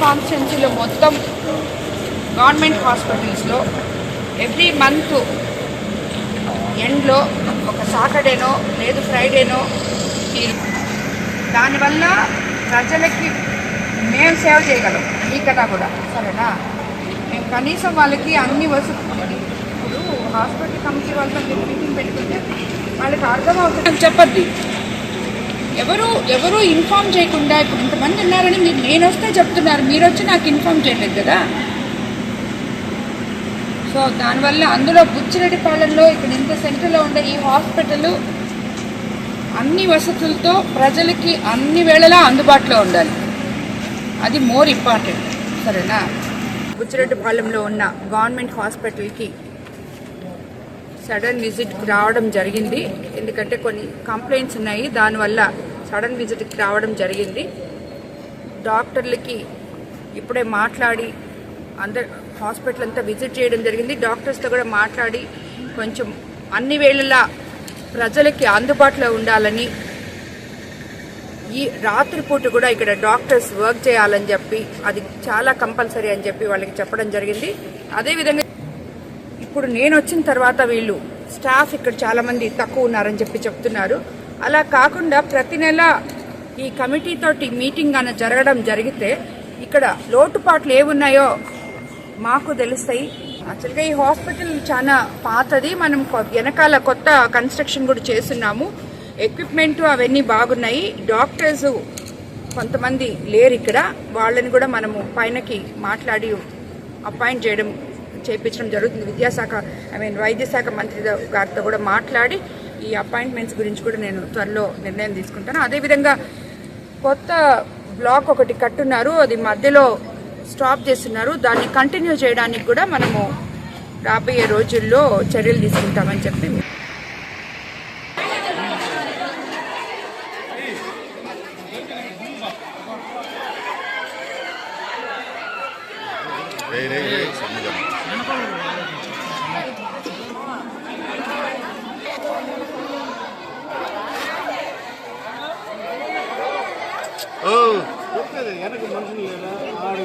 కాన్స్టిట్యున్సీలో మొత్తం గవర్నమెంట్ హాస్పిటల్స్లో ఎవ్రీ మంత్ ఎండ్లో ఒక సాటర్డేనో లేదు ఫ్రైడేనో దానివల్ల ప్రజలకి మేము సేవ చేయగలం మీకన్నా కూడా. సరేనా? మేము కనీసం వాళ్ళకి అన్ని వసతులు ఇప్పుడు హాస్పిటల్ కమిటీ వాళ్ళతో మీరు మీటింగ్ పెట్టుకుంటే వాళ్ళకి అర్థమవుతుంది. చెప్పద్ది ఎవరు ఎవరు ఇన్ఫామ్ చేయకుండా ఇప్పుడు ఇంతమంది ఉన్నారని మీరు నేను వస్తే చెప్తున్నారు. మీరు వచ్చి నాకు ఇన్ఫామ్ చేయలేదు కదా? సో దానివల్ల అందులో బుచ్చిరెడ్డిపాలెంలో ఇక్కడ ఇంత సెంటర్లో ఉండే ఈ హాస్పిటల్ అన్ని వసతులతో ప్రజలకి అన్ని వేళలా అందుబాటులో ఉండాలి. అది మోర్ ఇంపార్టెంట్ సరేనా? బుచ్చిరెడ్డిపాలెంలో ఉన్న గవర్నమెంట్ హాస్పిటల్కి సడన్ విజిట్ రావడం జరిగింది. ఎందుకంటే కొన్ని కంప్లైంట్స్ ఉన్నాయి. దానివల్ల సడన్ విజిట్కి రావడం జరిగింది. డాక్టర్లకి ఇప్పుడే మాట్లాడి అందరు హాస్పిటల్ అంతా విజిట్ చేయడం జరిగింది. డాక్టర్స్తో కూడా మాట్లాడి కొంచెం అన్ని వేళలా ప్రజలకి అందుబాటులో ఉండాలని ఈ రాత్రిపూట కూడా ఇక్కడ డాక్టర్స్ వర్క్ చేయాలని చెప్పి అది చాలా కంపల్సరీ అని చెప్పి వాళ్ళకి చెప్పడం జరిగింది. అదేవిధంగా ఇప్పుడు నేను వచ్చిన తర్వాత వీళ్ళు స్టాఫ్ ఇక్కడ చాలామంది తక్కువ ఉన్నారని చెప్పి చెప్తున్నారు. అలా కాకుండా ప్రతి నెల ఈ కమిటీతోటి మీటింగ్ అన్న జరగడం జరిగితే ఇక్కడ లోటుపాట్లు ఏమున్నాయో మాకు తెలుస్తాయి. యాక్చువల్గా ఈ హాస్పిటల్ చాలా పాతది. మనం వెనకాల కొత్త కన్స్ట్రక్షన్ కూడా చేస్తున్నాము. ఎక్విప్మెంట్ అవన్నీ బాగున్నాయి. డాక్టర్స్ కొంతమంది లేరు ఇక్కడ. వాళ్ళని కూడా మనము పైనకి మాట్లాడి అపాయింట్ చేయడం చేయించడం జరుగుతుంది. విద్యాశాఖ ఐ మీన్ వైద్య శాఖ మంత్రి గారితో కూడా మాట్లాడి ఈ అపాయింట్మెంట్స్ గురించి కూడా నేను త్వరలో నిర్ణయం తీసుకుంటాను. అదేవిధంగా కొత్త బ్లాక్ ఒకటి కట్టున్నారు. అది మధ్యలో స్టాప్ చేస్తున్నారు. దాన్ని కంటిన్యూ చేయడానికి కూడా మనము రాబోయే రోజుల్లో చర్యలు తీసుకుంటామని చెప్పి రే రే రే వెనక మనుషులు లేదా ఆడు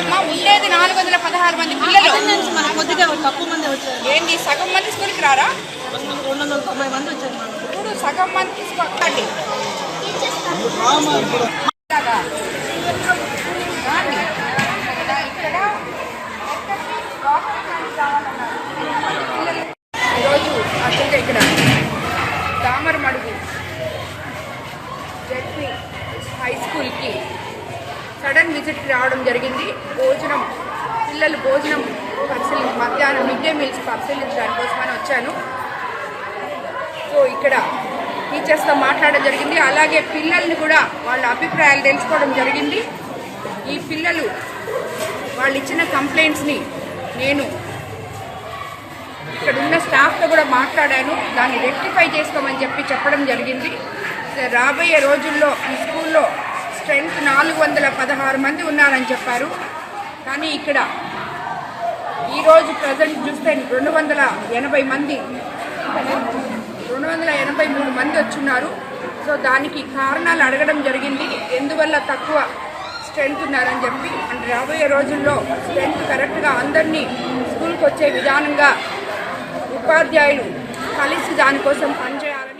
కాదమ్మా ఉండేది నాలుగు వందల పదహారు మంది పిల్లలు. అటెండెన్స్ మన కొద్దిగా తక్కువ మంది వచ్చారు. ఏంటి సగం మంది స్కూల్కి రారా? రెండు వందల తొంభై మంది వచ్చారు మనకు. ఇప్పుడు సగం మంది తీసుకోకండి. ఇక్కడ ఈరోజు ఇక్కడ జెడ్పీ హై స్కూల్కి సడన్ విజిట్కి రావడం జరిగింది. భోజనం పిల్లలు భోజనం పరిశీలి మధ్యాహ్నం మిడ్ డే మీల్స్ పరిశీలించడానికి కోసమని వచ్చాను. సో ఇక్కడ టీచర్స్తో మాట్లాడడం జరిగింది. అలాగే పిల్లల్ని కూడా వాళ్ళ అభిప్రాయాలు తెలుసుకోవడం జరిగింది. ఈ పిల్లలు వాళ్ళు ఇచ్చిన కంప్లైంట్స్ని నేను ఇక్కడ ఉన్న స్టాఫ్తో కూడా మాట్లాడాను. దాన్ని రెక్టిఫై చేసుకోమని చెప్పి చెప్పడం జరిగింది. రాబోయే రోజుల్లో ఈ స్కూల్లో స్ట్రెంత్ నాలుగు వందల పదహారు మంది ఉన్నారని చెప్పారు. కానీ ఇక్కడ ఈరోజు ప్రజెంట్ చూస్తే రెండు వందల ఎనభై మంది రెండు వందల ఎనభై మూడు మంది వచ్చున్నారు. సో దానికి కారణాలు అడగడం జరిగింది. ఎందువల్ల తక్కువ స్ట్రెంత్ ఉన్నారని చెప్పి అంటే రాబోయే రోజుల్లో స్ట్రెంత్ కరెక్ట్గా అందరినీ స్కూల్కి వచ్చే విధానంగా ఉపాధ్యాయులు కలిసి దానికోసం పనిచేయాలని